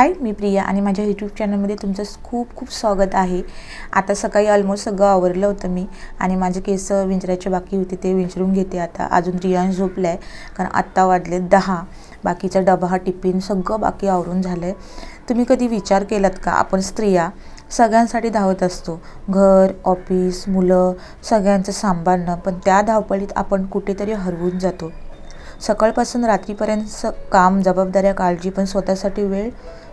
हाय मी प्रिया आणि माझ्या यूट्यूब चॅनलमध्ये तुमचं खूप खूप स्वागत आहे. आता सकाळी ऑलमोस्ट सगळं आवरलं होतं मी आणि माझे केस विंचरायचे बाकी होते ते विंचरून घेते आता. अजून रियान झोपला आहे कारण आत्ता वाजले दहा. बाकीचा डबा टिफिन सगळं बाकी आवरून झालं आहे तुम्ही कधी विचार केलात का? आपण स्त्रिया सगळ्यांसाठी धावत असतो. घर ऑफिस मुलं सगळ्यांचं सांभाळणं पण त्या धावपळीत आपण कुठेतरी हरवून जातो. सकाळपासून रात्रीपर्यंत काम जबाबदाऱ्या काळजी पण स्वतःसाठी वेळ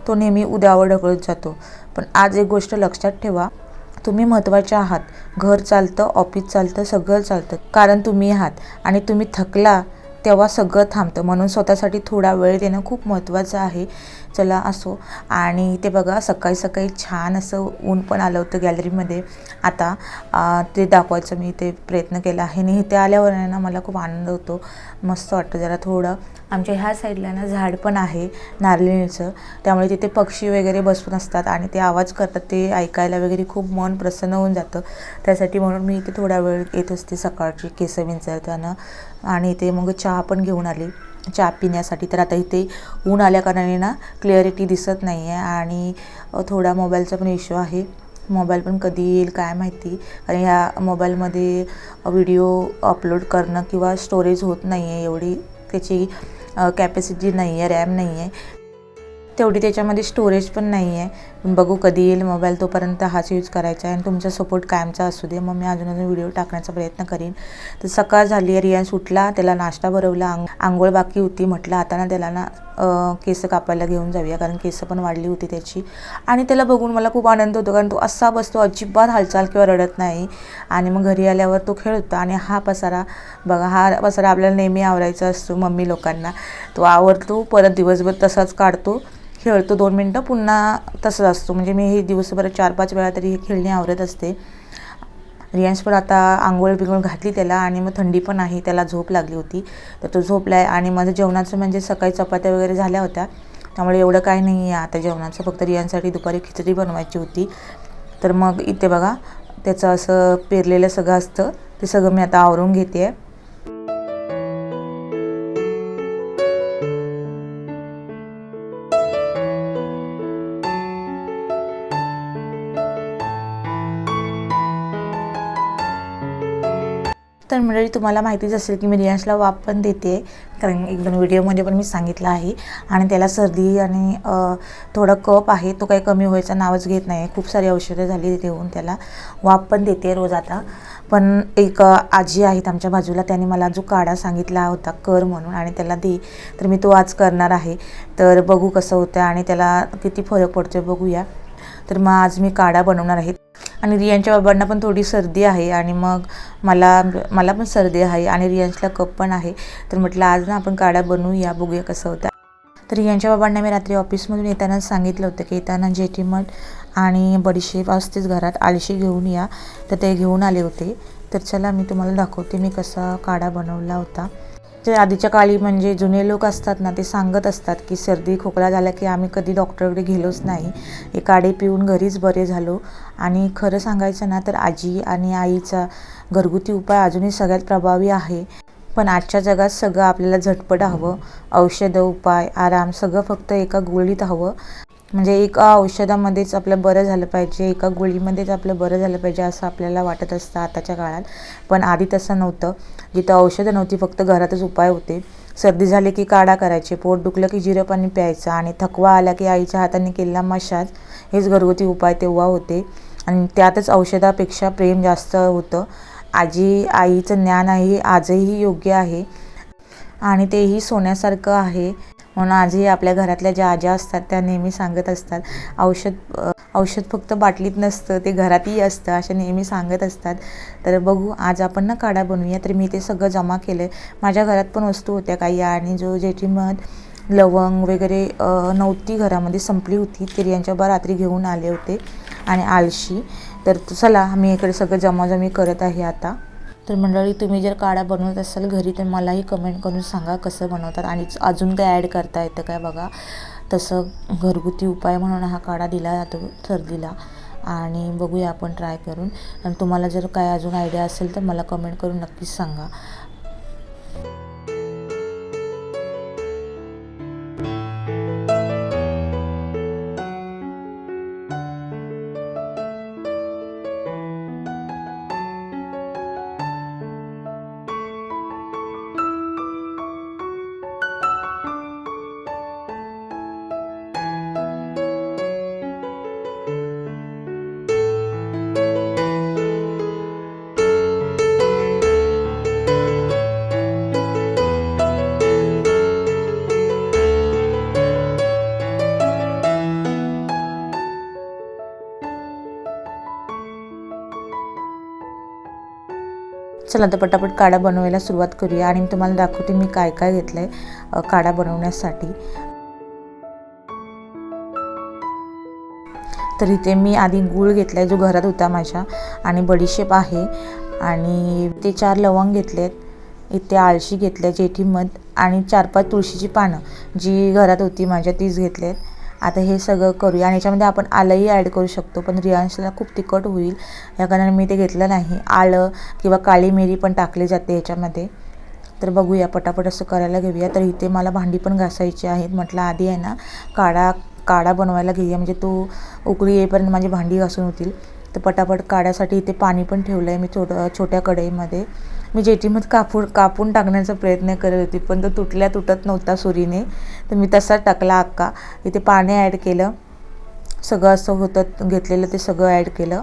तो नेहमी उद्यावर ढकलत जातो. पण आज एक गोष्ट लक्षात ठेवा. तुम्ही महत्त्वाचे आहात. घर चालतं ऑफिस चालतं सगळं चालतं. कारण तुम्ही आहात. आणि तुम्ही थकला तेव्हा सगळं थांबतं. म्हणून स्वतःसाठी थोडा वेळ देणं खूप महत्त्वाचं आहे. चला असो. आणि ते बघा सकाळी सकाळी छान असं ऊन पण आलं होतं गॅलरीमध्ये आता ते दाखवायचं मी ते प्रयत्न केला आहे. आणि इथे आल्यावर ना मला खूप आनंद होतो. मस्त वाटतं जरा थोडं. आमच्या ह्या साईडला ना झाड पण आहे नारळीचं. त्यामुळे तिथे पक्षी वगैरे बसून असतात आणि ते आवाज करतात ते ऐकायला वगैरे खूप मन प्रसन्न होऊन जातं. त्यासाठी म्हणून मी इथे थोडा वेळ येत असते सकाळची केस विंचरताना. आणि ते मग चहा पण घेऊन आली. चहा पिण्यासाठी तर आता इथे ऊन आल्या कारणाने ना क्लिअरिटी दिसत नाही आहे आणि थोडा मोबाईलचा पण इश्यू आहे. मोबाईल पण कधी येईल काय माहिती. कारण ह्या मोबाईलमध्ये व्हिडिओ अपलोड करणं किंवा स्टोरेज होत नाही आहे एवढी. त्याची कॅपॅसिटी नाही आहे रॅम नाही आहे तेवढी त्याच्यामध्ये स्टोरेज पण नाही आहे पण बघू कधी येईल मोबाईल तोपर्यंत हाच यूज करायचा आहे आणि तुमचा सपोर्ट कायमचा असू दे. मग मी अजून अजून व्हिडिओ टाकण्याचा प्रयत्न करीन. तर सकाळ झाली आहे रियान सुटला त्याला नाश्ता भरवला आंग आंघोळ बाकी होती म्हटलं. आता ना त्याला ना केस कापायला घेऊन जाऊया कारण केस पण वाढली होती त्याची. आणि त्याला बघून मला खूप आनंद होतो कारण तो असा बसतो अजिबात हालचाल किंवा रडत नाही. आणि मग घरी आल्यावर तो खेळतो आणि हा पसारा बघा हा पसारा आपल्याला नेहमी आवरायचा असतो मम्मी लोकांना. तो आवरतो परत दिवसभर तसाच काढतो. खेळतो. दोन मिनटं पुन्हा तसंच असतो. म्हणजे मी हे दिवसभर चार पाच वेळा तरी हे खेळणे आवरत असते. रियांश पण आता आंघोळ बिघोळ घातली त्याला आणि मग थंडी पण आहे त्याला झोप लागली होती. तर तो झोपला आहे आणि माझं जेवणाचं म्हणजे सकाळी चपात्या वगैरे झाल्या होत्या. त्यामुळे एवढं काही नाही आहे आता जेवणाचं. फक्त रियांसाठी दुपारी खिचडी बनवायची होती. तर मग इथे बघा त्याचं असं पेरलेलं सगळं असतं. ते सगळं मी आता आवरून घेते आहे तर मंडळी तुम्हाला माहितीच असेल की मी रियांशला वाप पण देते. कारण एक दोन व्हिडिओमध्ये पण मी सांगितलं आहे. आणि त्याला सर्दी आणि थोडा कप आहे तो काही कमी व्हायचा नावच घेत नाही. खूप सारी औषधं झाली देऊन त्याला वाप पण देते रोज आता. पण एक आजी आहेत आमच्या बाजूला त्यांनी मला जो काढा सांगितला होता कर म्हणून आणि त्याला दे. तर मी तो आज करणार आहे. तर बघू कसं होतं आणि त्याला किती फरक पडतो बघूया. तर मग आज मी काढा बनवणार आहे. आणि रियांच्या बाबांना पण थोडी सर्दी आहे आणि मग मला मला पण सर्दी आहे आणि रियांशला कप पण आहे. तर म्हटलं आज ना आपण काढा बनवूया बघूया कसं होतं. तर रियांच्या बाबांना मी रात्री ऑफिसमधून येताना सांगितलं होतं की येताना जेटीमठ आणि बडीशेप असतेच घरात आळशी घेऊन या. तर ते घेऊन आले होते. तर चला मी तुम्हाला दाखवते मी कसा काढा बनवला होता. जे आधीच्या काळी म्हणजे जुने लोक असतात ना ते सांगत असतात की सर्दी खोकला झाला की आम्ही कधी डॉक्टरकडे गेलोच नाही. हे काढे पिऊन घरीच बरे झालो. आणि खरं सांगायचं ना तर आजी आणि आईचा घरगुती उपाय अजूनही सगळ्यात प्रभावी आहे. पण आजच्या जगात सगळं आपल्याला झटपट हवं. औषधं उपाय आराम सगळं फक्त एका गोळीत हवं. म्हणजे एका औषधामध्येच आपलं बरं झालं पाहिजे एका गोळीमध्येच आपलं बरं झालं पाहिजे असं आपल्याला वाटत असतं आताच्या काळात. पण आधी तसं नव्हतं. जिथं औषधं नव्हती फक्त घरातच उपाय होते. सर्दी झाली की काढा करायचे पोट दुखलं की जिरं पाणी प्यायचं आणि थकवा आला की आईच्या हाताने केलेला मशाज हेच घरगुती उपाय तेव्हा होते. आणि त्यातच औषधापेक्षा प्रेम जास्त होतं. आजी आईचं ज्ञान आहे आजही योग्य आहे. आणि तेही सोन्यासारखं आहे. म्हणून आजही आपल्या घरातल्या ज्या आज्या असतात त्या नेहमी सांगत असतात. औषध औषध फक्त बाटलीत नसतं ते घरातही असतं असे नेहमी सांगत असतात. तर बघू आज आपण ना काढा बनवूया. तर मी ते सगळं जमा केलं आहे माझ्या घरात पण वस्तू होत्या काही. आणि जो जेठीमध लवंग वगैरे नव्हती घरामध्ये संपली होती. तरी यांच्याबरोबर रात्री घेऊन आले होते. आणि आळशी. तर चला मी इकडे सगळं जमाजमी करत आहे आता. तर मंडळी तुम्ही जर काढा बनवत असाल घरी तर मलाही कमेंट करून सांगा कसं बनवतात. आणि अजून काय ॲड करता येतं काय बघा. तसं घरगुती उपाय म्हणून हा काढा दिला जातो सर्दीला आणि बघूया आपण ट्राय करून. आणि तुम्हाला जर काय अजून आयडिया असेल तर मला कमेंट करून नक्कीच सांगा. चला तर पटापट काढा बनवायला सुरुवात करूया आणि मी तुम्हाला दाखवते मी काय काय घेतलं आहे काढा बनवण्यासाठी. तर इथे मी आधी गूळ घेतला आहे जो घरात होता माझ्या आणि बडीशेप आहे. आणि ते चार लवंग घेतले आहेत इथे आळशी घेतल्या जेठी मध आणि चार पाच तुळशीची पानं जी घरात होती माझ्या तीच घेतलेत. आता हे सगळं करूया आणि याच्यामध्ये आपण आलंही ॲड करू शकतो पण रियांशला खूप तिखट होईल. या कारणाने मी ते घेतलं नाही. आलं किंवा काळी मिरी पण टाकली जाते ह्याच्यामध्ये तर बघूया पटापट असं करायला घेऊया. तर इथे मला भांडी पण घासायची आहेत. म्हटलं आधी आहे ना काढा काढा बनवायला घेऊया. म्हणजे तो उकळी येईपर्यंत माझी भांडी घासून होतील. तर पटापट काढ्यासाठी इथे पाणी पण ठेवलं आहे मी छोटं छोट्या कढईमध्ये. मी जेटीमध्ये कापून कापून टाकण्याचा प्रयत्न करत होती पण तो तुटल्या तुटत नव्हता सुरीने. तर मी तसा टाकला अक्का. इथे पाणी ॲड केलं. सगळं असं होतं घेतलेलं ते सगळं ॲड केलं.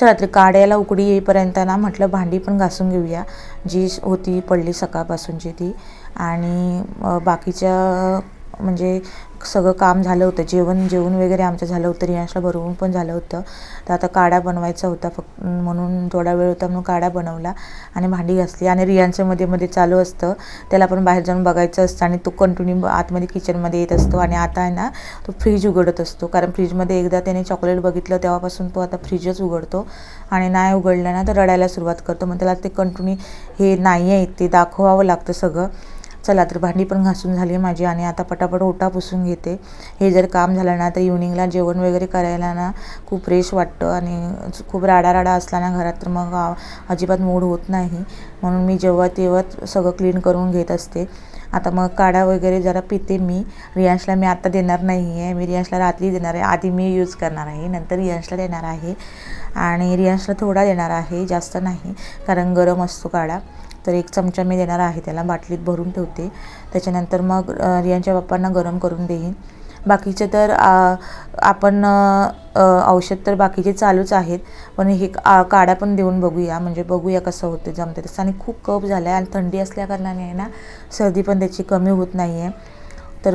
चला तर काड्याला उकडी येईपर्यंत ना म्हटलं भांडी पण घासून घेऊया. जी होती पडली सकाळपासूनची ती. आणि बाकीच्या म्हणजे सगळं काम झालं होतं. जेवण जेवण वगैरे आमचं झालं होतं. रियांशला भरवून पण झालं होतं. तर आता काढा बनवायचा होता फक्त म्हणून थोडा वेळ होता म्हणून काढा बनवला आणि भांडी घासली. आणि रियांचं मध्ये मध्ये चालू असतं. त्याला पण बाहेर जाऊन बघायचं असतं आणि तो कंटिन्यू आतमध्ये किचनमध्ये येत असतो. आणि आता आहे ना तो फ्रीज उघडत असतो. कारण फ्रीजमध्ये एकदा त्याने चॉकलेट बघितलं तेव्हापासून तो आता फ्रीजच उघडतो आणि नाही उघडलं ना तर रडायला सुरुवात करतो. मग त्याला ते कंटिन्यू हे नाही आहे ते दाखवावं लागतं सगळं. चला तर भांडी पण घासून झाली माझी आणि आता पटापट ओटा पुसून घेते. हे जर काम झालं ना तर इव्हनिंगला जेवण वगैरे करायला ना खूप फ्रेश वाटतं आणि खूप राडा राडा असला ना घरात तर मग अजिबात मूड होत नाही. म्हणून मी जेव्हा तेव्हा सगळं क्लीन करून घेत असते. आता मग काढा वगैरे जरा पिते मी. रियांशला मी आत्ता देणार नाही आहे मी रियांशला रात्री देणार आहे. आधी मी यूज करणार आहे. नंतर रियांशला देणार आहे. आणि रियांशला थोडा देणार आहे. जास्त नाही. कारण गरम असतो काढा. तर एक चमचा मी देणार आहे त्याला बाटलीत भरून ठेवते. त्याच्यानंतर मग रियांच्या बाप्पांना गरम करून देईन. बाकीचे तर आपण औषध तर बाकीचे चालूच आहेत पण हे काढा पण देऊन बघूया. म्हणजे बघूया कसं होतं जमते तसं. आणि खूप कप झाला आहे आणि थंडी असल्याकारणाने आहे ना सर्दी पण त्याची कमी होत नाही आहे तर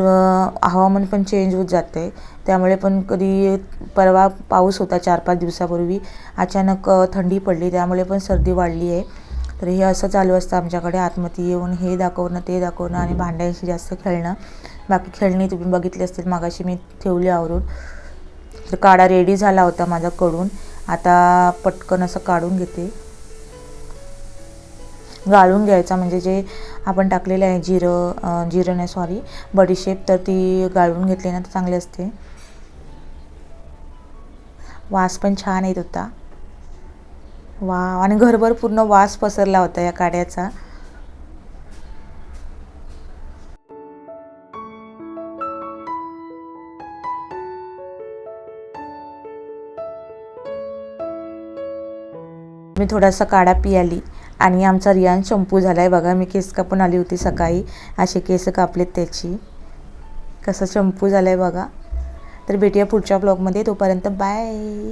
हवामान पण चेंज होत जाते त्यामुळे पण कधी परवा पाऊस होता चार पाच दिवसापूर्वी अचानक थंडी पडली. त्यामुळे पण सर्दी वाढली आहे तर हे असं चालू असतं आमच्याकडे. आतमध्ये येऊन हे दाखवणं ते दाखवणं आणि भांड्यांशी जास्त खेळणं. बाकी खेळणी तुम्ही बघितली असतील मागाशी मी ठेवली आवरून. तर काढा रेडी झाला होता माझ्याकडून. आता पटकन असं काढून घेते. गाळून घ्यायचा म्हणजे जे आपण टाकलेलं आहे जिरं जिरं नाही सॉरी बडीशेप तर ती गाळून घेतली ना तर चांगली असते. वास पण छान येत होता. वा आणि घरभर पूर्ण वास पसरला होता या काड्याचा. मी थोडासा काढा पियाली आणि आमचा रियान शंपू झाला आहे बघा मी केस कापून आली होती सकाळी. असे केस कापलेत त्याची. कसं शंपू झाला आहे बघा. तर भेटूया पुढच्या ब्लॉगमध्ये तोपर्यंत बाय.